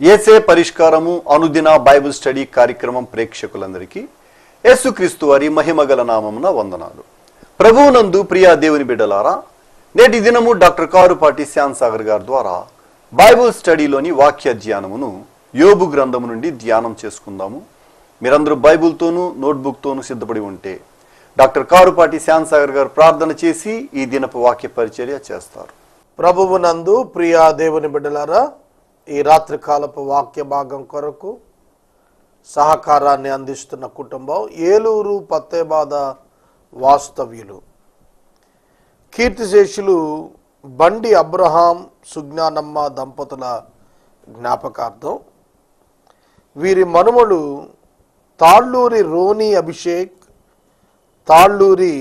ఏసే పరిష్కారము అనుదిన Bible study కార్యక్రమం ప్రేక్షకులందరికీ యేసుక్రీస్తు వారి మహిమగల నామమున వందనాలు. ప్రభువునందు ప్రియా దేవుని బిడ్డలారా నేటి దినము డాక్టర్ కారుపాటి శ్యామ్ సాగర్ గారి ద్వారా బైబిల్ స్టడీలోని వాక్య ధ్యానమును యోబు గ్రంథము నుండి ధ్యానం చేసుకుందాము. మీరందరూ బైబిల్తోనూ నోట్బుక్తోనూ సిద్ధపడి ఉంటే డాక్టర్ కారుపాటి శ్యామ్ సాగర్ గారు ప్రార్థన చేసి ఈ దినపు వాక్య పరిచర్య చేస్తారు. ప్రభువునందు ప్రియా దేవుని బిడ్డలారా ఈ రాత్రికాలపు వాక్య భాగం కొరకు సహకారాన్ని అందిస్తున్న కుటుంబం ఏలూరు పత్తేబాద వాస్తవ్యులు. కీర్తిశేషులు బండి అబ్రహాం సుజ్ఞానమ్మ దంపతుల జ్ఞాపకార్థం వీరి మనుమలు తాళ్ళూరి రోని అభిషేక్ తాళ్ళూరి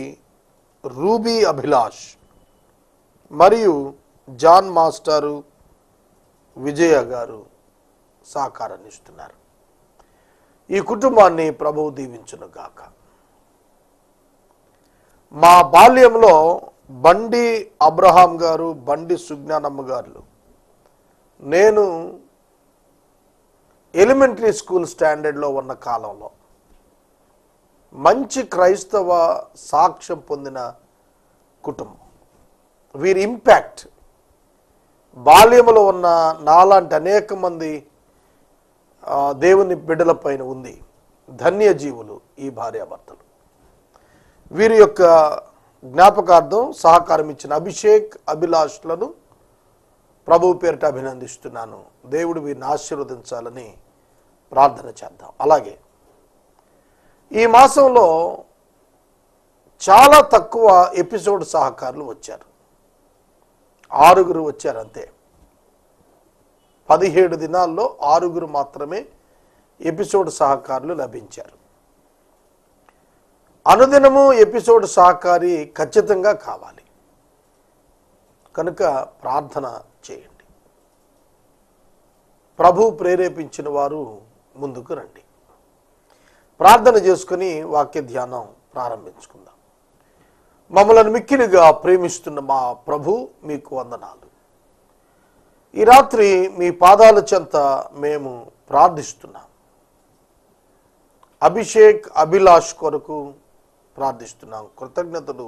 రూబీ అభిలాష్ మరియు జాన్ మాస్టారు విజయ గారు సహకారాన్ని ఇస్తున్నారు ఈ కుటుంబాన్ని ప్రభువు దీవించునుగాక మా బాల్యంలో బండి అబ్రహాం గారు బండి సుజ్ఞానమ్మ గారు నేను ఎలిమెంటరీ స్కూల్ స్టాండర్డ్లో ఉన్న కాలంలో మంచి క్రైస్తవ సాక్ష్యం పొందిన కుటుంబం. వీరి ఇంపాక్ట్ బాల్యములో ఉన్న నాలాంటి అనేక మంది దేవుని బిడ్డల పైన ఉంది ధన్యజీవులు ఈ భార్యాభర్తలు. వీరి యొక్క జ్ఞాపకార్థం సహకారం ఇచ్చిన అభిషేక్ అభిలాష్లను ప్రభువు పేరిట అభినందిస్తున్నాను. దేవుడు వీరిని ఆశీర్వదించాలని ప్రార్థన చేద్దాం. అలాగే ఈ మాసంలో చాలా తక్కువ ఎపిసోడ్ సహకారులు వచ్చారు. ఆరుగురు వచ్చారు అంతే. పదిహేడు దినాల్లో ఆరుగురు మాత్రమే ఎపిసోడ్ సహకారులు లభించారు. అనుదినము ఎపిసోడ్ సహకారి ఖచ్చితంగా కావాలి. కనుక ప్రార్థన చేయండి. ప్రభు ప్రేరేపించిన వారు ముందుకు రండి. ప్రార్థన చేసుకుని వాక్య ధ్యానం ప్రారంభించుకుందాం. మమ్మలను మిక్కిలిగా ప్రేమిస్తున్న మా ప్రభు మీకు వందనాలు. ఈ రాత్రి మీ పాదాల చెంత మేము ప్రార్థిస్తున్నాం. అభిషేక్ అభిలాష్ కొరకు ప్రార్థిస్తున్నాం. కృతజ్ఞతలు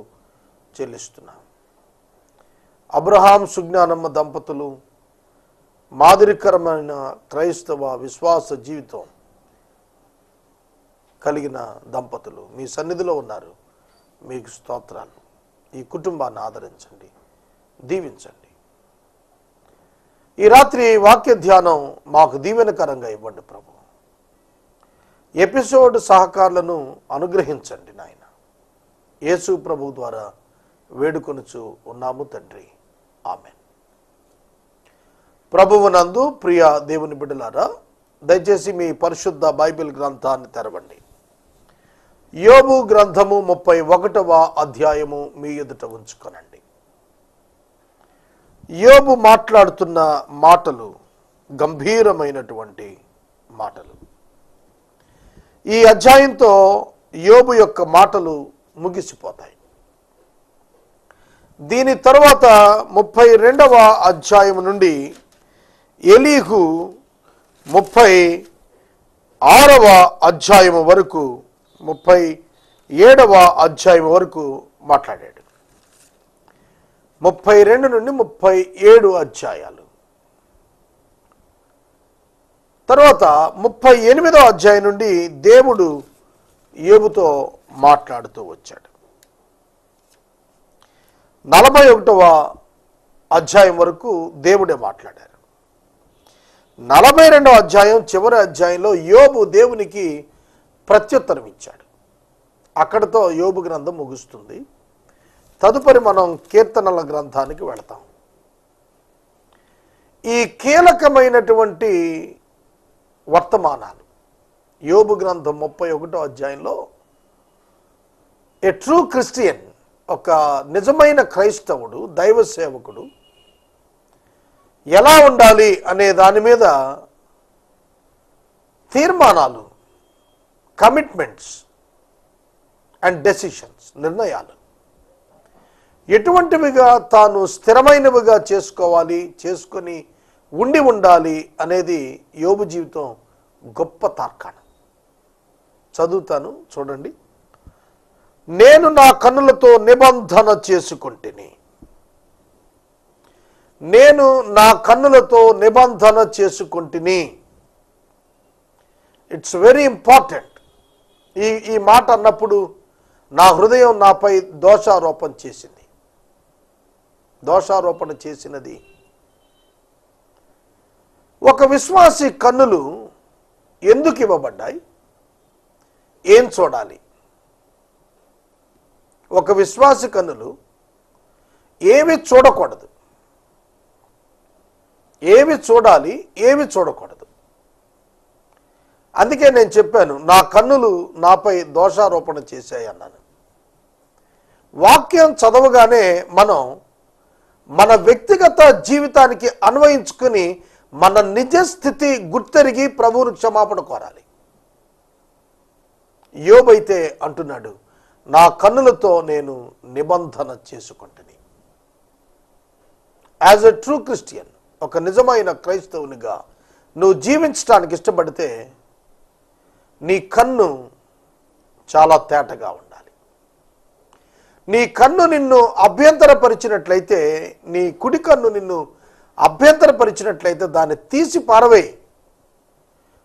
చెల్లిస్తున్నాం. అబ్రహాం సుజ్ఞానమ్మ దంపతులు మాదిరికరమైన క్రైస్తవ విశ్వాస జీవితం కలిగిన దంపతులు మీ సన్నిధిలో ఉన్నారు. మీకు స్తోత్రాలు. ఈ కుటుంబాన్ని ఆదరించండి. దీవించండి. ఈ రాత్రి వాక్య ధ్యానం మాకు దీవెనకరంగా ఇవ్వండి ప్రభు. ఎపిసోడ్ సహకారులను అనుగ్రహించండి నాయన. యేసు ప్రభు ద్వారా వేడుకొనుచు ఉన్నాము తండ్రి. ఆమె ప్రభువునందు ప్రియ దేవుని బిడ్డలారా దయచేసి మీ పరిశుద్ధ బైబిల్ గ్రంథాన్ని తెరవండి. యోబు గ్రంథము ముప్పై ఒకటవ అధ్యాయము మీ ఎదుట ఉంచుకొనండి. యోబు మాట్లాడుతున్న మాటలు గంభీరమైనటువంటి మాటలు. ఈ అధ్యాయంతో యోబు యొక్క మాటలు ముగిసిపోతాయి. దీని తర్వాత ముప్పై రెండవ అధ్యాయం నుండి ఎలీహు ముప్పై ఆరవ అధ్యాయము వరకు ముప్పై ఏడవ అధ్యాయం వరకు మాట్లాడాడు. ముప్పై రెండు నుండి ముప్పై ఏడు అధ్యాయాలు. తర్వాత ముప్పై ఎనిమిదవ అధ్యాయం నుండి దేవుడు ఏబుతో మాట్లాడుతూ వచ్చాడు. నలభై ఒకటవ అధ్యాయం వరకు దేవుడే మాట్లాడారు. నలభై రెండవ అధ్యాయం చివరి అధ్యాయంలో యోబు దేవునికి ప్రత్యుత్తరం ఇచ్చాడు. అక్కడితో యోబు గ్రంథం ముగుస్తుంది. తదుపరి మనం కీర్తనల గ్రంథానికి వెళతాం. ఈ కీలకమైనటువంటి వర్తమానాలు యోబు గ్రంథం ముప్పై ఒకటో అధ్యాయంలో ఏ ట్రూ క్రిస్టియన్ ఒక నిజమైన క్రైస్తవుడు దైవ సేవకుడు ఎలా ఉండాలి అనే దాని మీద తీర్మానాలు కమిట్మెంట్స్ అండ్ డెసిషన్స్ నిర్ణయాలు. ఎటువంటివిగా తాను స్థిరమైనవిగా చేసుకోవాలి చేసుకొని ఉండి ఉండాలి అనేది యోబు జీవితం గొప్ప తార్కాణం. చదువుతాను చూడండి. నేను నా కన్నులతో నిబంధన చేసుకుంటుని. నేను నా కన్నులతో నిబంధన చేసుకుంటుని. ఇట్స్ వెరీ ఇంపార్టెంట్ ఈ ఈ మాట అన్నప్పుడు నా హృదయం నాపై దోషారోపణ చేసింది. దోషారోపణ చేసినది. ఒక విశ్వాసి కన్నులు ఎందుకు ఇవ్వబడ్డాయి? ఏం చూడాలి? ఒక విశ్వాసి కన్నులు ఏమి చూడకూడదు. ఏమి చూడాలి? ఏమి చూడకూడదు. అందుకే నేను చెప్పాను నా కన్నులు నాపై దోషారోపణ చేశాయి అన్నాను వాక్యం చదవగానే మనం మన వ్యక్తిగత జీవితానికి అన్వయించుకుని మన నిజ స్థితి గుర్తెరిగి ప్రభువును క్షమాపణ కోరాలి. యోబైతే అంటున్నాడు నా కన్నులతో నేను నిబంధన చేసుకుంటుని. యాజ్ ఎ ట్రూ క్రిస్టియన్ ఒక నిజమైన క్రైస్తవునిగా నువ్వు జీవించడానికి ఇష్టపడితే నీ కన్ను చాలా తేటగా ఉండాలి. నీ కన్ను నిన్ను అభ్యంతరపరిచినట్లయితే నీ కుడి కన్ను నిన్ను అభ్యంతరపరిచినట్లయితే దాన్ని తీసి పారవేయి.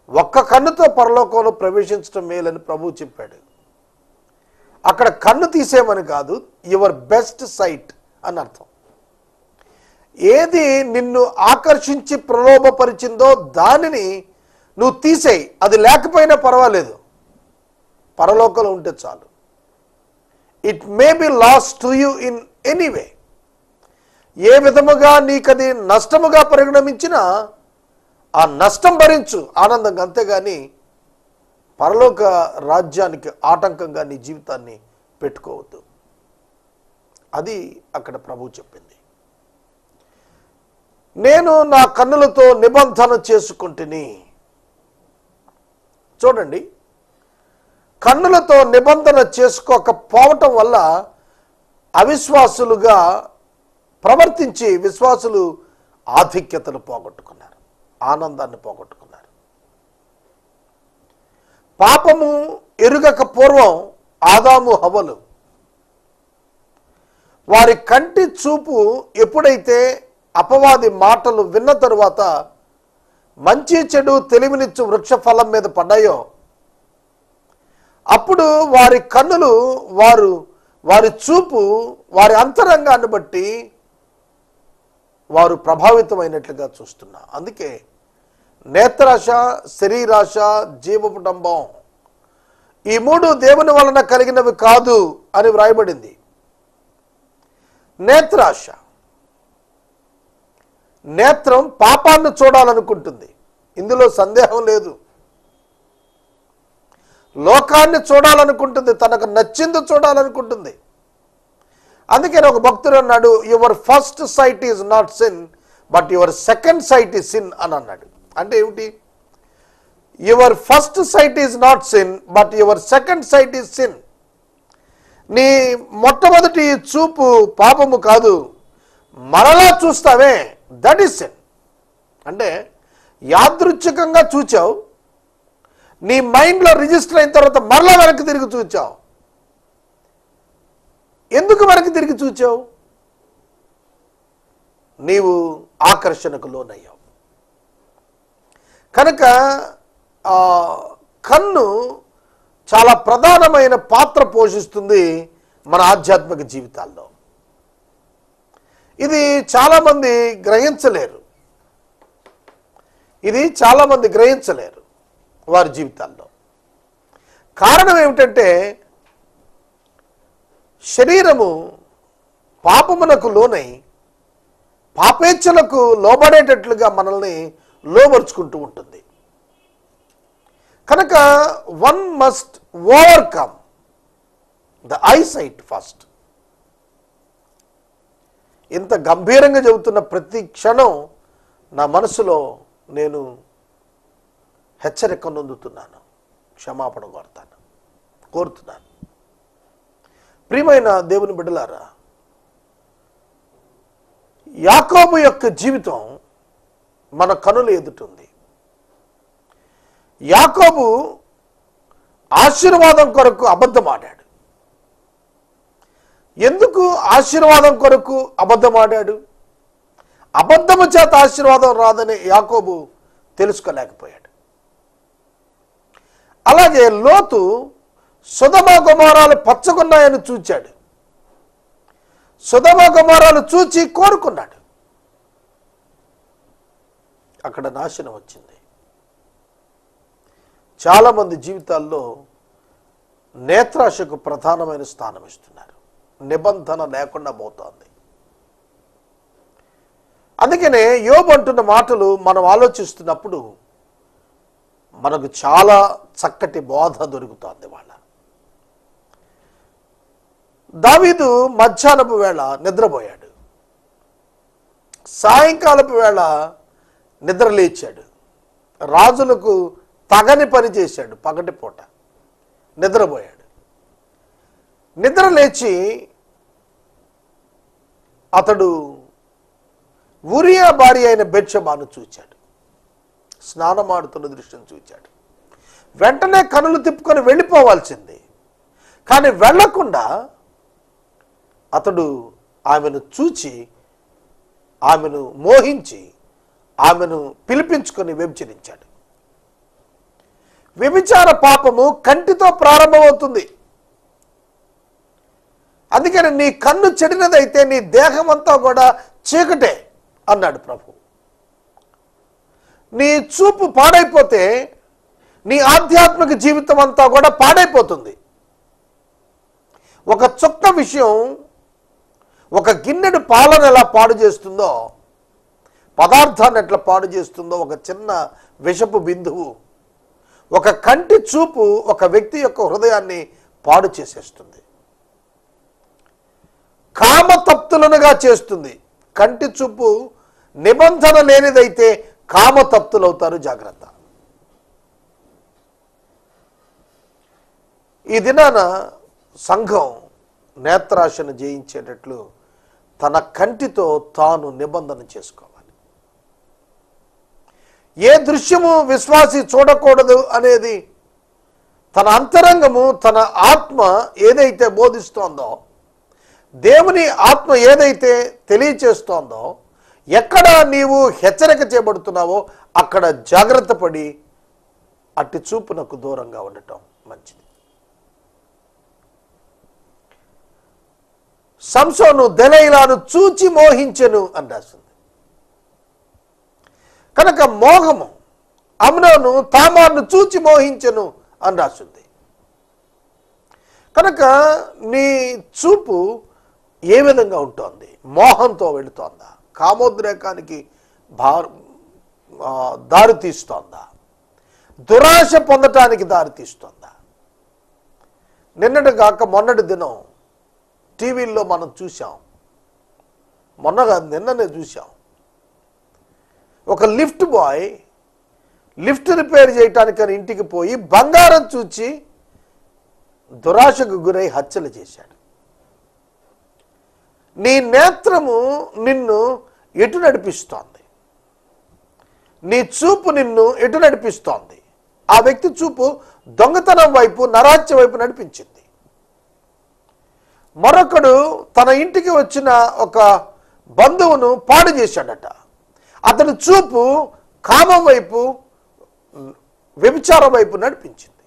ఒక్క కన్నుతో పరలోకంలో ప్రవేశించడం మేలని ప్రభువు చెప్పాడు. అక్కడ కన్ను తీసేయమని కాదు యువర్ బెస్ట్ సైట్ అని అర్థం. ఏది నిన్ను ఆకర్షించి ప్రలోభపరిచిందో దానిని నువ్వు తీసేయి. అది లేకపోయినా పర్వాలేదు. పరలోకంలో ఉంటే చాలు. It may be loss to you in anyway ఏ విధముగా నీకది నష్టముగా పరిగణమించినా ఆ నష్టం భరించు ఆనందంగా. అంతేగాని పరలోక రాజ్యానికి ఆటంకంగా నీ జీవితాన్ని పెట్టుకోవద్దు. అది అక్కడ ప్రభు చెప్పింది. నేను నా కన్నులతో నిబంధన చేసుకుంటుని చూడండి. కన్నులతో నిబంధన చేసుకోకపోవటం వల్ల అవిశ్వాసులుగా ప్రవర్తించి విశ్వాసులు ఆధిక్యతను పోగొట్టుకున్నారు ఆనందాన్ని పోగొట్టుకున్నారు. పాపము ఎరుగక పూర్వం ఆదాము హవలు వారి కంటి చూపు ఎప్పుడైతే అపవాది మాటలు విన్న తరువాత మంచి చెడు తెలివినిచ్చు వృక్ష ఫలం మీద పడ్డాయో? అప్పుడు వారి కన్నులు వారు వారి చూపు వారి అంతరంగాన్ని బట్టి వారు ప్రభావితమైనట్లుగా చూస్తున్నా. అందుకే నేత్రాశ శరీరాశ జీవపుటంబం ఈ మూడు దేవుని వలన కలిగినవి కాదు అని వ్రాయబడింది. నేత్రాశ. నేత్రం పాపాన్ని చూడాలనుకుంటుంది. ఇందులో సందేహం లేదు. లోకాన్ని చూడాలనుకుంటుంది తనకు నచ్చింది చూడాలనుకుంటుంది. అందుకని ఒక భక్తుడు అన్నాడు your first sight is not sin but your second sight is sin అని అన్నాడు. అంటే ఏమిటి? Your first sight is not sin but your second sight is sin నీ మొట్టమొదటి చూపు పాపము కాదు మరలా చూస్తావే దట్ ఈస్ సెన్ అంటే యాదృచ్ఛికంగా చూచావు నీ మైండ్లో రిజిస్టర్ అయిన తర్వాత మరలా వెనక్కి తిరిగి చూచావు. ఎందుకు వెనక్కి తిరిగి చూచావు? నీవు ఆకర్షణకు లోనయ్యావు. కనుక ఆ, కన్ను చాలా ప్రధానమైన పాత్ర పోషిస్తుంది మన ఆధ్యాత్మిక జీవితాల్లో. ఇది చాలామంది గ్రహించలేరు. ఇది చాలామంది గ్రహించలేరు వారి జీవితాల్లో. కారణం ఏమిటంటే శరీరము పాపమునకు లోనై పాపేచ్ఛలకు లోబడేటట్లుగా మనల్ని లోబరుచుకుంటూ ఉంటుంది. కనుక one must overcome the eye sight first ఇంత గంభీరంగా చెబుతున్న ప్రతి క్షణం నా మనసులో నేను హెచ్చరిక నొందుతున్నాను క్షమాపణ కోరుతాను కోరుతున్నాను. ప్రియమైన దేవుని బిడ్డలారా యాకోబు యొక్క జీవితం మన కనులు ఎదుటుంది యాకోబు ఆశీర్వాదం కొరకు అబద్ధమాడాడు ఎందుకు ఆశీర్వాదం కొరకు అబద్ధమాడాడు? అబద్ధము చేత ఆశీర్వాదం రాదని యాకోబు తెలుసుకోలేకపోయాడు. అలాగే లోతు సుధమ గుమారాలు పచ్చగున్నాయని చూచాడు. సుధమ కుమారాలు చూచి కోరుకున్నాడు. అక్కడ నాశనం వచ్చింది. చాలామంది జీవితాల్లో నేత్రాశకు ప్రధానమైన స్థానం ఇస్తున్నారు. నిబంధన లేకుండా పోతోంది. అందుకనే యోబు అంటున్న మాటలు మనం ఆలోచిస్తున్నప్పుడు మనకు చాలా చక్కటి బోధ దొరుకుతోంది వాళ్ళ. దావీదు మధ్యాహ్నపు వేళ నిద్రపోయాడు. సాయంకాలపు వేళ నిద్ర లేచాడు. రాజులకు తగని పని చేశాడు పగటిపూట నిద్రపోయాడు. నిద్ర లేచి అతడు ఉరియా భార్య అయిన బెత్షెబాను చూచాడు. స్నానమాడుతున్న దృశ్యం చూచాడు. వెంటనే కనులు తిప్పుకొని వెళ్ళిపోవాల్సింది. కానీ వెళ్ళకుండా అతడు ఆమెను చూచి ఆమెను మోహించి ఆమెను పిలిపించుకొని వ్యభిచరించాడు. వ్యభిచార పాపము కంటితో ప్రారంభమవుతుంది. అందుకని నీ కన్ను చెడినదైతే నీ దేహం అంతా కూడా చీకటే అన్నాడు ప్రభు. నీ చూపు పాడైపోతే నీ ఆధ్యాత్మిక జీవితం అంతా కూడా పాడైపోతుంది. ఒక చుక్క విషయం ఒక గిన్నెడు పాలను ఎలా పాడు చేస్తుందో పదార్థాన్ని ఎట్లా పాడు చేస్తుందో ఒక చిన్న విషపు బిందువు ఒక కంటి చూపు ఒక వ్యక్తి యొక్క హృదయాన్ని పాడు చేసేస్తుంది. కామతప్తులనుగా చేస్తుంది. కంటి చూపు నిబంధన లేనిదైతే కామతప్తులవుతారు జాగ్రత్త. ఈ దినాన సంఘం నేత్రాశను జయించేటట్లు తన కంటితో తాను నిబంధన చేసుకోవాలి. ఏ దృశ్యము విశ్వాసి చూడకూడదు అనేది తన అంతరంగము తన ఆత్మ ఏదైతే బోధిస్తోందో దేవుని ఆత్మ ఏదైతే తెలియచేస్తోందో ఎక్కడ నీవు హెచ్చరిక చేయబడుతున్నావో అక్కడ జాగ్రత్త పడి అట్టి చూపునకు దూరంగా ఉండటం మంచిది. సంసోను దెలైలాను చూచి మోహించెను అని రాసింది. కనుక మోహము అమ్నోను తామాను చూచి మోహించెను అని రాసింది. కనుక నీ చూపు ఏ విధంగా ఉంటుంది? మోహంతో వెళుతోందా? కామోద్రేకానికి భార దారి తీస్తోందా? దురాశ పొందటానికి దారి తీస్తోందా? నిన్నటి కాక మొన్నటి దినం టీవీల్లో మనం చూసాం మొన్న కాదు నిన్ననే చూసాం ఒక లిఫ్ట్ బాయ్ లిఫ్ట్ రిపేర్ చేయటానికని ఇంటికి పోయి బంగారం చూచి దురాశకు గురై హత్యలు చేశాడు. నీ నేత్రము నిన్ను ఎటు నడిపిస్తోంది? నీ చూపు నిన్ను ఎటు నడిపిస్తోంది? ఆ వ్యక్తి చూపు దొంగతనం వైపు నరాత్య వైపు నడిపించింది. మరొకడు తన ఇంటికి వచ్చిన ఒక బంధువును పాడు చేశాడట. అతని చూపు కామం వైపు వ్యభిచారం వైపు నడిపించింది.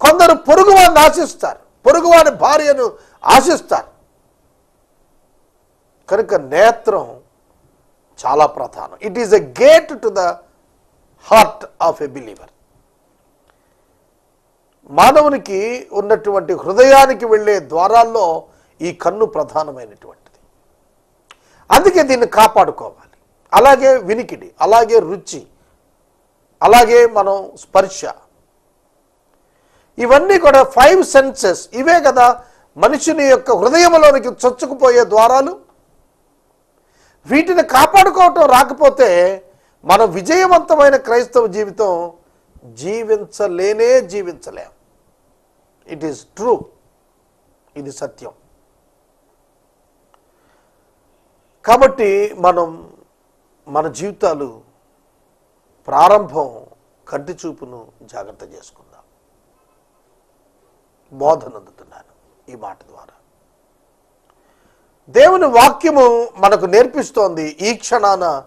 కొందరు పొరుగువాడిని ఆశిస్తారు. పొరుగువాడి భార్యను ఆశిస్తారు. కనుక నేత్రం చాలా ప్రధానం. It is a gate to the heart of a believer మానవునికి ఉన్నటువంటి హృదయానికి వెళ్ళే ద్వారాల్లో ఈ కన్ను ప్రధానమైనటువంటిది. అందుకే దీన్ని కాపాడుకోవాలి. అలాగే వినికిడి అలాగే రుచి అలాగే మనం స్పర్శ. ఇవన్నీ కూడా ఫైవ్ సెన్సెస్ ఇవే కదా మనిషిని యొక్క హృదయంలోనికి చొచ్చుకుపోయే ద్వారాలు వీటిని కాపాడుకోవటం రాకపోతే మనం విజయవంతమైన క్రైస్తవ జీవితం జీవించలేనే జీవించలేం. ఇట్ ఈస్ ట్రూ ఇది సత్యం. కాబట్టి మనం మన జీవితాలు ప్రారంభం కంటి చూపును జాగ్రత్త చేసుకుందాం. బోధనందుతున్నాను. ఈ మాట ద్వారా. దేవుని వాక్యము మనకు నేర్పిస్తోంది ఈ క్షణాన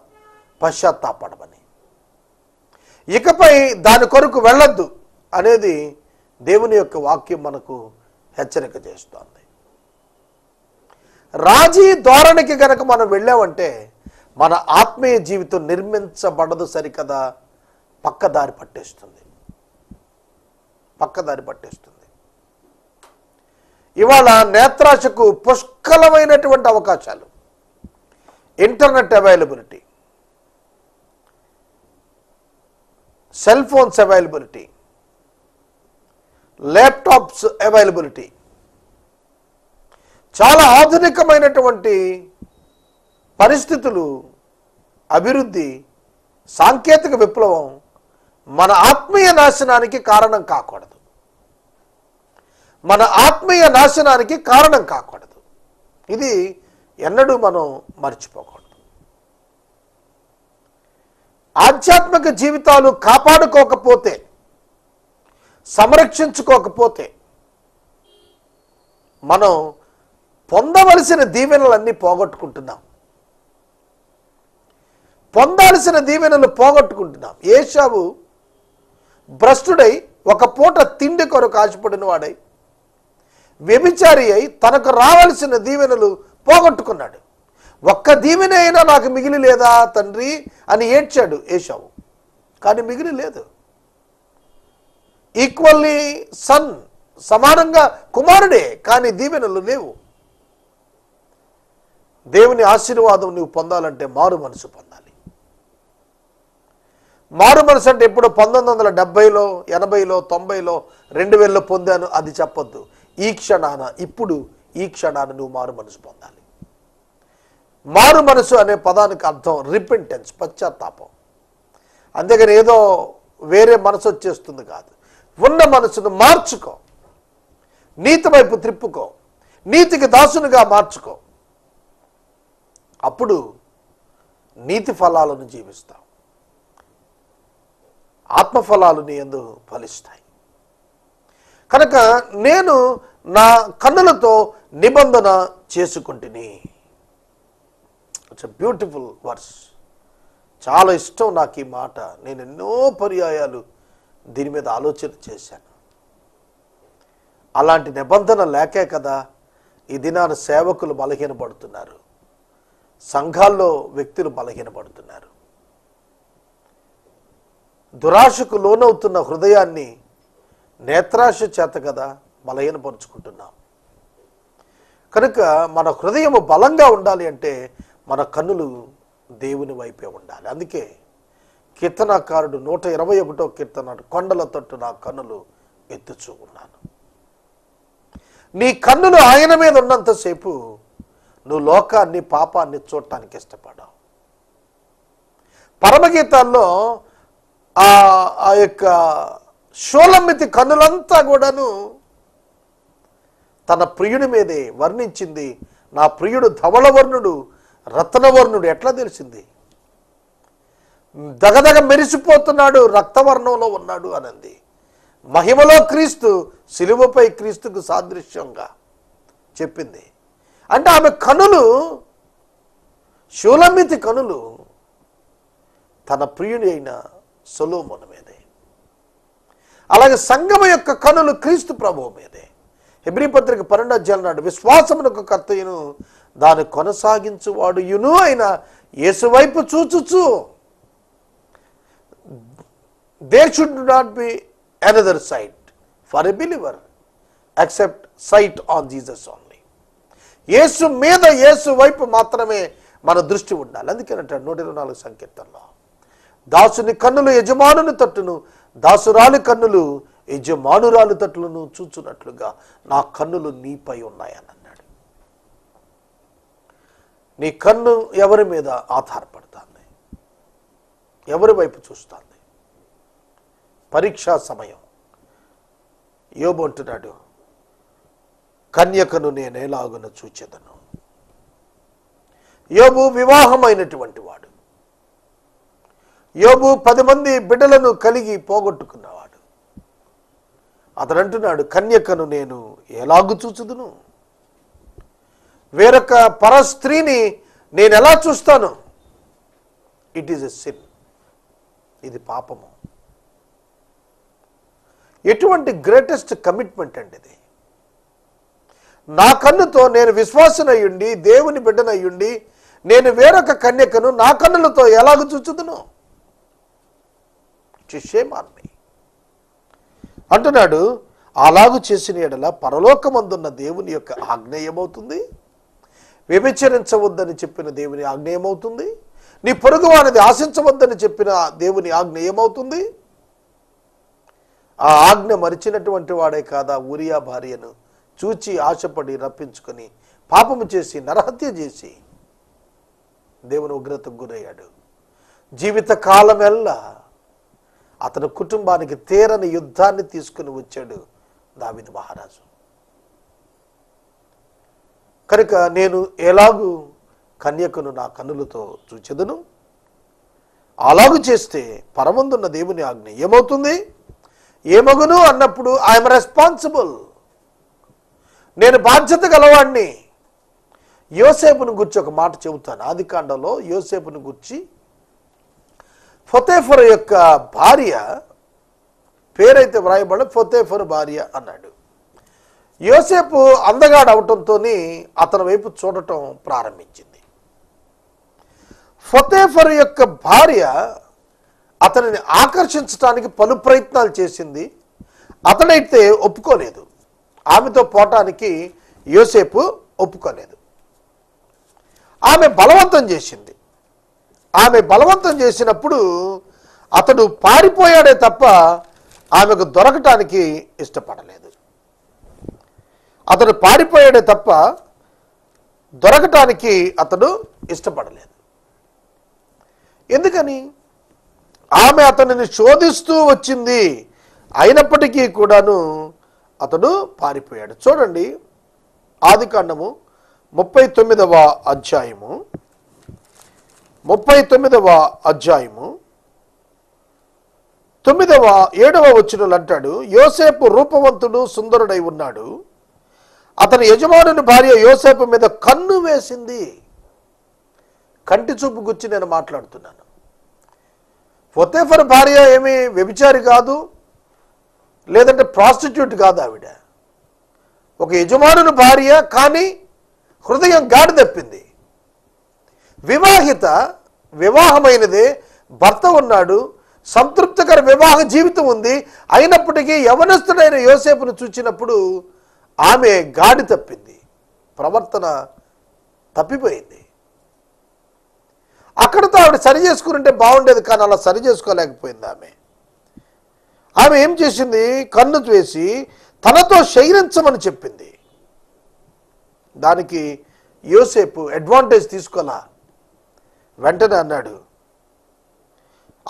పశ్చాత్తాపడమని. ఇకపై దాని కొరకు వెళ్ళొద్దు అనేది దేవుని యొక్క వాక్యం మనకు హెచ్చరిక చేస్తోంది. రాజీ ధోరణికి గనక మనం వెళ్ళామంటే మన ఆత్మీయ జీవితం నిర్మించబడదు సరికదా పక్కదారి పట్టేస్తుంది. పక్కదారి పట్టేస్తుంది. ఇవాళ నేత్రాశకు పుష్కలమైనటువంటి అవకాశాలు. Internet availability. Cell phones availability. Laptops availability. చాలా ఆధునికమైనటువంటి పరిస్థితులు అభివృద్ధి సాంకేతిక విప్లవం మన ఆత్మీయ నాశనానికి కారణం కాకూడదు. మన ఆత్మీయ నాశనానికి కారణం కాకూడదు. ఇది ఎన్నడూ మనం మర్చిపోకూడదు. ఆధ్యాత్మిక జీవితాలు కాపాడుకోకపోతే సంరక్షించుకోకపోతే మనం పొందవలసిన దీవెనలన్నీ పోగొట్టుకుంటున్నాం. పొందాల్సిన దీవెనలు పోగొట్టుకుంటున్నాం. ఏషావు భ్రష్టుడై ఒక పూట తిండి కొరకు ఆశపడిన వాడై వ్యభిచారి అయి తనకు రావాల్సిన దీవెనలు పోగొట్టుకున్నాడు. ఒక్క దీవెన అయినా నాకు మిగిలి లేదా తండ్రి అని ఏడ్చాడు ఏషావు కానీ మిగిలి లేదు. ఈక్వల్లీ సన్ సమానంగా కుమారుడే కానీ దీవెనలు లేవు. దేవుని ఆశీర్వాదం నువ్వు పొందాలంటే మారు మనసు పొందాలి. మారు మనసు అంటే ఎప్పుడు పంతొమ్మిది వందల డెబ్బైలో ఎనభైలో తొంభైలో రెండు వేలలో పొందాను అది చెప్పొద్దు. ఈ క్షణాన ఇప్పుడు ఈ క్షణాన నువ్వు మారు మనసు పొందాలి. మారు మనసు అనే పదానికి అర్థం రిపెంటెన్స్ పశ్చాత్తాపం. అందుకని ఏదో వేరే మనసు వచ్చేస్తుంది కాదు. ఉన్న మనసును మార్చుకో. నీతి వైపు త్రిప్పుకో. నీతికి దాసునిగా మార్చుకో. అప్పుడు నీతి ఫలాలను జీవిస్తావు. ఆత్మఫలాలు నీ ఎందు ఫలిస్తాయి. కనుక నేను నా కన్నులతో నిబంధన చేసుకుంటుని. ఇట్స్ బ్యూటిఫుల్ వర్స్ చాలా ఇష్టం నాకు ఈ మాట. నేను ఎన్నో పర్యాయాలు దీని మీద ఆలోచన చేశాను. అలాంటి నిబంధన లేకే కదా ఈ దినాన సేవకులు బలహీనపడుతున్నారు. సంఘాల్లో వ్యక్తులు బలహీనపడుతున్నారు. దురాశకు లోనవుతున్న హృదయాన్ని నేత్రాశ చేత కదా బలహీనపరుచుకుంటున్నాం కనుక మన హృదయం బలంగా ఉండాలి అంటే మన కన్నులు దేవుని వైపే ఉండాలి. అందుకే కీర్తనాకారుడు నూట ఇరవై ఒకటో కీర్తన కొండల తట్టు నా కన్నులు ఎత్తుచూ ఉన్నాను. నీ కన్నులు ఆయన మీద ఉన్నంతసేపు నువ్వు లోకాన్ని పాపాన్ని చూడటానికి ఇష్టపడావు. పరమగీతాల్లో ఆ ఆ యొక్క షోలమ్మితి కన్నులంతా కూడాను తన ప్రియుడి మీదే వర్ణించింది. నా ప్రియుడు ధవళవర్ణుడు రత్నవర్ణుడు ఎట్లా తెలిసింది? దగదగ మెరిసిపోతున్నాడు రక్తవర్ణంలో ఉన్నాడు అనంది. మహిమలో క్రీస్తు సిలువపై క్రీస్తుకు సాదృశ్యంగా చెప్పింది. అంటే ఆమె కనులు శూలమితి కనులు తన ప్రియుడి అయిన సొలోమోను మీదే. అలాగే సంగమ యొక్క కనులు క్రీస్తు ప్రభువు మీదే. హెబ్రి పత్రిక పన్నెండు అధ్యాయులు నాడు విశ్వాసమునకు కర్తయును దాన్ని కొనసాగించువాడు యును అయిన యేసువైపు చూచుచు. They should not be another sight for a believer accept sight on Jesus only Yesu మీద యేసు వైపు మాత్రమే మన దృష్టి ఉండాలి. అందుకేనంటాడు నూట ఇరవై నాలుగు సంకీర్తనలో. దాసుని కన్నులు యజమానుని తట్టును దాసురాలి కన్నులు యజమానురాలు తట్లను చూచున్నట్లుగా నా కన్నులు నీపై ఉన్నాయని అన్నాడు. నీ కన్ను ఎవరి మీద ఆధారపడుతుంది? ఎవరి వైపు చూస్తుంది? పరీక్షా సమయం. యోబంటున్నాడు కన్యకను నేనేలాగున చూచెదను? యోబు వివాహమైనటువంటి వాడు. యోబు పది మంది బిడ్డలను కలిగి పోగొట్టుకున్నవాడు. అతడంటున్నాడు కన్యకను నేను ఎలాగు చూచుదును? వేరొక పర స్త్రీని నేను ఎలా చూస్తాను? ఇట్ ఈజ్ ఎ సిన్ ఇది పాపము. ఎటువంటి గ్రేటెస్ట్ కమిట్మెంట్ అండి ఇది. నా కన్నుతో నేను విశ్వాసనయ్యుండి దేవుని బిడ్డనయ్యుండి నేను వేరొక కన్యకను నా కన్నులతో ఎలాగ చూచుదును? చిషేమాన్ని అంటున్నాడు అలాగు చేసిన ఎడల పరలోకమందున్న దేవుని యొక్క ఆజ్ఞ ఏమవుతుంది? వ్యభిచరించవద్దని చెప్పిన దేవుని ఆజ్ఞ ఏమవుతుంది? నీ పొరుగు వారిది ఆశించవద్దని చెప్పిన దేవుని ఆజ్ఞ ఏమవుతుంది? ఆ ఆజ్ఞ మరిచినటువంటి వాడే కాదా ఊరియా భార్యను చూచి ఆశపడి రప్పించుకొని పాపము చేసి నరహత్య చేసి దేవుని ఉగ్రతకు గురయ్యాడు. జీవిత కాలమెల్లా అతని కుటుంబానికి తీరని యుద్ధాన్ని తీసుకుని వచ్చాడు దావిద్ మహారాజు. కనుక నేను ఎలాగూ కన్యకను నా కన్నులతో చూచెదను. అలాగు చేస్తే పరమందున్న దేవుని ఆజ్ఞ ఏమవుతుంది? ఏమగును అన్నప్పుడు ఐఎమ్ రెస్పాన్సిబుల్ నేను బాధ్యత గలవాణ్ణి. యోసేపును గుర్చి ఒక మాట చెబుతాను. ఆది కాండంలో యోసేపును గుర్చి ఫొతేఫర్ యొక్క భార్య పేరైతే వ్రాయబడ ఫొతేఫర్ భార్య అన్నాడు. యోసేపు అందగాడు అవటంతో అతని వైపు చూడటం ప్రారంభించింది. ఫొతేఫర్ యొక్క భార్య అతనిని ఆకర్షించడానికి పలు ప్రయత్నాలు చేసింది. అతడైతే ఒప్పుకోలేదు. ఆమెతో పోవటానికి యోసేపు ఒప్పుకోలేదు. ఆమె బలవంతం చేసింది. ఆమె బలవంతం చేసినప్పుడు అతడు పారిపోయాడే తప్ప ఆమెకు దొరకటానికి ఇష్టపడలేదు. అతడు పారిపోయాడే తప్ప దొరకటానికి అతడు ఇష్టపడలేదు. ఎందుకని? ఆమె అతనిని శోధిస్తూ వచ్చింది. అయినప్పటికీ కూడాను అతడు పారిపోయాడు. చూడండి ఆది కాండము ముప్పై తొమ్మిదవ అధ్యాయము. ముప్పై తొమ్మిదవ అధ్యాయము. తొమ్మిదవ ఏడవ వచ్చినలు అంటాడు యోసేపు రూపవంతుడు సుందరుడై ఉన్నాడు. అతని యజమానుని భార్య యోసేపు మీద కన్ను వేసింది. కంటి చూపు గుచ్చి నేను మాట్లాడుతున్నాను. ఫొతేఫర్ భార్య ఏమి వ్యభిచారి కాదు లేదంటే ప్రాస్టిట్యూట్ కాదు ఆవిడ. ఒక యజమానుని భార్య కానీ హృదయం గాడి తప్పింది వివాహిత వివాహమైనదే భర్త ఉన్నాడు సంతృప్తికర వివాహ జీవితం ఉంది అయినప్పటికీ యవనస్తుడైన యోసేపును చూచినప్పుడు ఆమె గాడి తప్పింది ప్రవర్తన తప్పిపోయింది. అక్కడితో ఆవిడ సరి చేసుకుని బాగుండేది కానీ అలా సరి చేసుకోలేకపోయింది ఆమె. ఆమె ఏం చేసింది? కన్ను వేసి తనతో శయనించమని చెప్పింది. దానికి యోసేపు అడ్వాంటేజ్ తీసుకోలా? వెంటనే అన్నాడు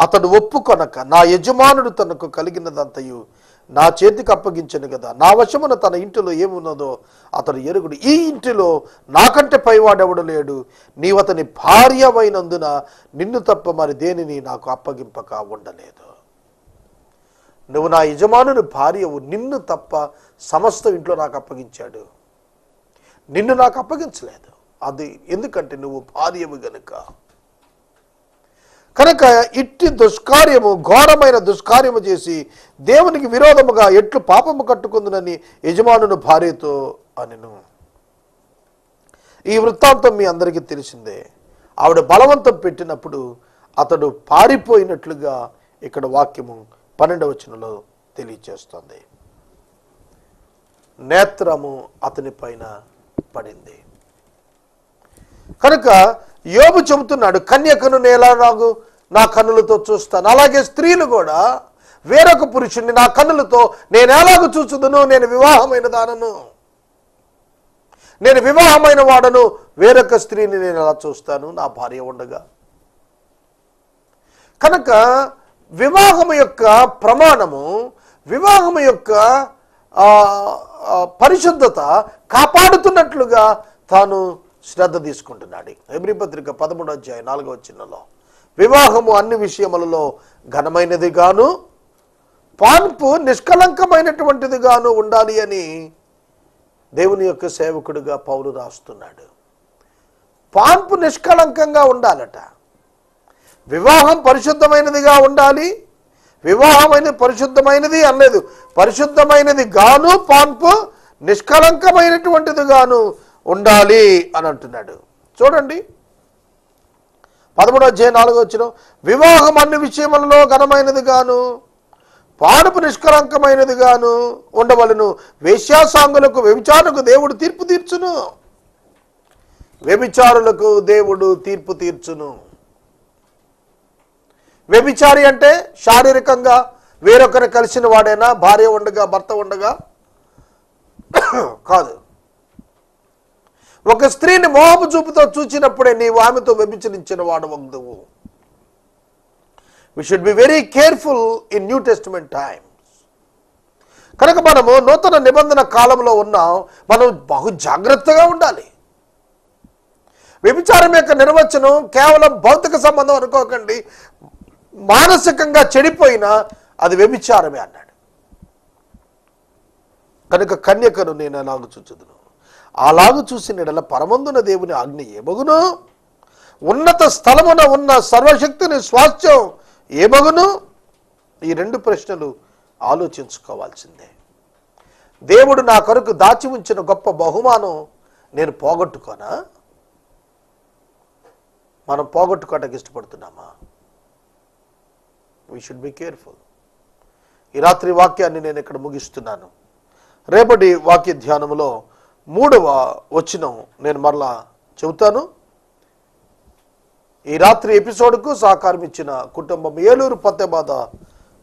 అతడు ఒప్పుకొనక నా యజమానుడు తనకు కలిగినదంతయు నా చేతికి అప్పగించను కదా. నా వశమున తన ఇంటిలో ఏమున్నదో అతడు ఎరుగుడు. ఈ ఇంటిలో నాకంటే పైవాడెవడు లేడు? నీవు అతని భార్యమైనందున నిన్ను తప్ప మరి దేనిని నాకు అప్పగింపక ఉండలేదు. నువ్వు నా యజమానుని భార్యవు. నిన్ను తప్ప సమస్త ఇంట్లో నాకు అప్పగించాడు. నిన్ను నాకు అప్పగించలేదు. అది ఎందుకంటే నువ్వు భార్యవు గనుక. కనుక ఇట్టి దుష్కార్యము ఘోరమైన దుష్కార్యము చేసి దేవునికి విరోధముగా ఎట్లు పాపము కట్టుకుందునని యజమానుని భార్యతో అనెను. ఈ వృత్తాంతం మీ అందరికీ తెలిసిందే. ఆవిడ బలవంతం పెట్టినప్పుడు అతడు పారిపోయినట్లుగా ఇక్కడ వాక్యము పన్నెండవచనలో తెలియచేస్తుంది. నేత్రము అతని పైన పడింది. కనుక యోబు చెబుతున్నాడు కన్యకను ఎలా నాకు నా కన్నులతో చూస్తాను. అలాగే స్త్రీలు కూడా వేరొక పురుషుణ్ణి నా కన్నులతో నేను ఎలాగ చూచుదును? నేను వివాహమైన దానను. నేను వివాహమైన వాడను. వేరొక స్త్రీని నేను ఎలా చూస్తాను? నా భార్య ఉండగా. కనుక వివాహము యొక్క ప్రమాణము వివాహము యొక్క పరిశుద్ధత కాపాడుతున్నట్లుగా తాను శ్రద్ధ తీసుకుంటున్నాడు. ఎబ్రి పత్రిక పదమూడో అధ్యాయం నాలుగో చిన్నలో వివాహము అన్ని విషయములలో ఘనమైనది గాను పాన్పు నిష్కలంకమైనటువంటిది గాను ఉండాలి అని దేవుని యొక్క సేవకుడిగా పౌలు రాస్తున్నాడు. పాన్పు నిష్కలంకంగా ఉండాలట. వివాహం పరిశుద్ధమైనదిగా ఉండాలి. వివాహమైనది పరిశుద్ధమైనది అనలేదు. పరిశుద్ధమైనది గాను పాన్పు నిష్కలంకమైనటువంటిది గాను ఉండాలి అని అంటున్నాడు. చూడండి. పదమూడో అధ్యాయం నాలుగో వచ్చిన వివాహం అన్ని విషయములలో ఘనమైనది గాను పాడుపు నిష్కలంకమైనది గాను ఉండవలను. వేశ్యాసాంగులకు వ్యభిచారులకు దేవుడు తీర్పు తీర్చును. వ్యభిచారులకు దేవుడు తీర్పు తీర్చును. వ్యభిచారి అంటే శారీరకంగా వేరొకరు కలిసిన వాడైనా భార్య ఉండగా భర్త ఉండగా కాదు. ఒక స్త్రీని మోహపు చూపుతో చూచినప్పుడే నీవు ఆమెతో వ్యభిచరించిన వాడు వగ్దువు we should be very careful in New Testament times కనుక మనము నూతన నిబంధన కాలంలో ఉన్నాం. మనం బహు జాగ్రత్తగా ఉండాలి. వ్యభిచారం యొక్క నిర్వచనం కేవలం భౌతిక సంబంధం అనుకోకండి. మానసికంగా చెడిపోయినా అది వ్యభిచారమే అన్నాడు. కనుక కన్యకను నేను నాకు చూచుదును. అలాగూ చూసిన ఎడల పరమందున దేవుని ఆజ్ఞ ఏమగును? ఉన్నత స్థలమున ఉన్న సర్వశక్తిని స్వాస్థ్యం ఏమగును? ఈ రెండు ప్రశ్నలు ఆలోచించుకోవాల్సిందే. దేవుడు నా కొరకు దాచి ఉంచిన గొప్ప బహుమానం నేను పోగొట్టుకోనా? మనం పోగొట్టుకోవటానికి ఇష్టపడుతున్నామా? వీ షుడ్ బి కేర్ఫుల్ ఈ రాత్రి వాక్యాన్ని నేను ఇక్కడ ముగిస్తున్నాను. రేపటి వాక్య ధ్యానములో మూడవ వచనం నేను మరలా చెబుతాను. ఈ రాత్రి ఎపిసోడ్కు సహకారం ఇచ్చిన కుటుంబం ఏలూరు పత్తెబాద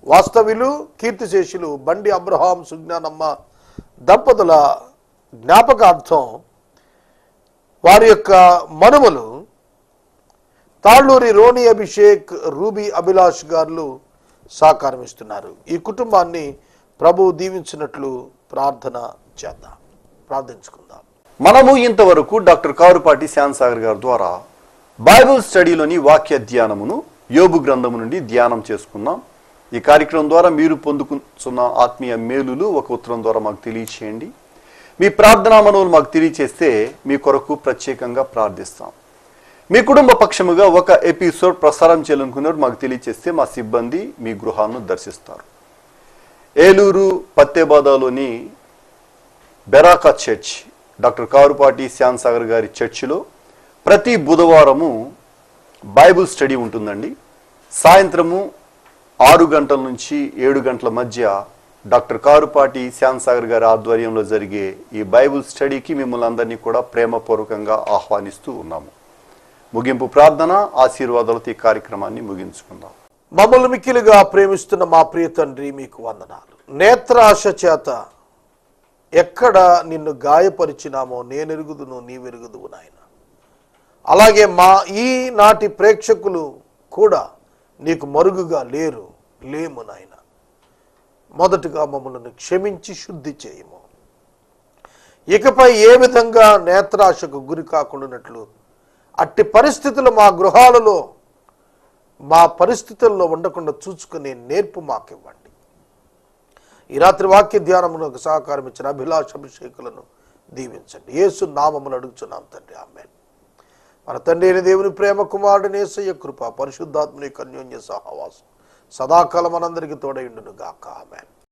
వాస్తవ్యులు కీర్తిశేషులు బండి అబ్రహాం సుజ్ఞానమ్మ దంపతుల జ్ఞాపకార్థం వారి యొక్క మనుమలు తాళ్ళూరి రోని అభిషేక్ రూబీ అభిలాష్ గారు సహకారం ఇస్తున్నారు. ఈ కుటుంబాన్ని ప్రభు దీవించినట్లు ప్రార్థన చేద్దాం. ప్రార్థించుకుందాం. మనము ఇంతవరకు డాక్టర్ కారుపాటి శ్యాన్సాగర్ గారి ద్వారా బైబిల్ స్టడీలోని వాక్య ధ్యానమును యోబు గ్రంథము నుండి ధ్యానం చేసుకున్నాం. ఈ కార్యక్రమం ద్వారా మీరు పొందుకున్న ఆత్మీయ మేలులు ఒక ఉత్తరం ద్వారా మాకు తెలియచేయండి. మీ ప్రార్థనా మనవులు మాకు తెలియచేస్తే మీ కొరకు ప్రత్యేకంగా ప్రార్థిస్తాం. మీ కుటుంబ పక్షముగా ఒక ఎపిసోడ్ ప్రసారం చేయాలనుకున్నారు మాకు తెలియచేస్తే మా సిబ్బంది మీ గృహాలను దర్శిస్తారు. ఏలూరు పత్తేబాదాలోని Beracah church doctor Karupati Shyam Sagar గారి చర్చిలో ప్రతి బుధవారము బైబుల్ స్టడీ ఉంటుందండి. సాయంత్రము ఆరు గంటల నుంచి ఏడు గంటల మధ్య డాక్టర్ కారుపాటి శ్యామ్ సాగర్ గారి ఆధ్వర్యంలో జరిగే ఈ బైబుల్ స్టడీకి మిమ్మల్ని అందరినీ కూడా ప్రేమపూర్వకంగా ఆహ్వానిస్తూ ఉన్నాము. ముగింపు ప్రార్థన ఆశీర్వాదాలతో ఈ కార్యక్రమాన్ని ముగించుకుందాం. మమ్మల్ని మిక్కిలుగా ప్రేమిస్తున్న మా ప్రియ తండ్రి మీకు వందనాలు. నేత్రాశ చేత ఎక్కడ నిన్ను గాయపరిచినామో నేను ఎరుగుదును నీవెరుగుదువు నాయన. అలాగే మా ఈనాటి ప్రేక్షకులు కూడా నీకు మరుగుగా లేరు లేము నాయన. మొదటగా మమ్మల్ని క్షమించి శుద్ధి చేయము. ఇకపై ఏ విధంగా నేత్రాశకు గురి కాకుండానట్లు అట్టి పరిస్థితులు మా గృహాలలో మా పరిస్థితుల్లో ఉండకుండా చూసుకునే నేర్పు మాకివ్వండి. ఈ రాత్రి వాక్య ధ్యానమునకు సహకారం ఇచ్చిన అభిలాష అభిషేకులను దీవించండి. యేసు నామములు అడుగుచున్నాం తండ్రి. ఆమె మన తండ్రి అయిన దేవుని ప్రేమ కుమారుడు నేసయ్య కృప పరిశుద్ధాత్మని కన్యోన్య సహవాసం సదాకాలం మనందరికీ తోడైండును గాక ఆమెన్.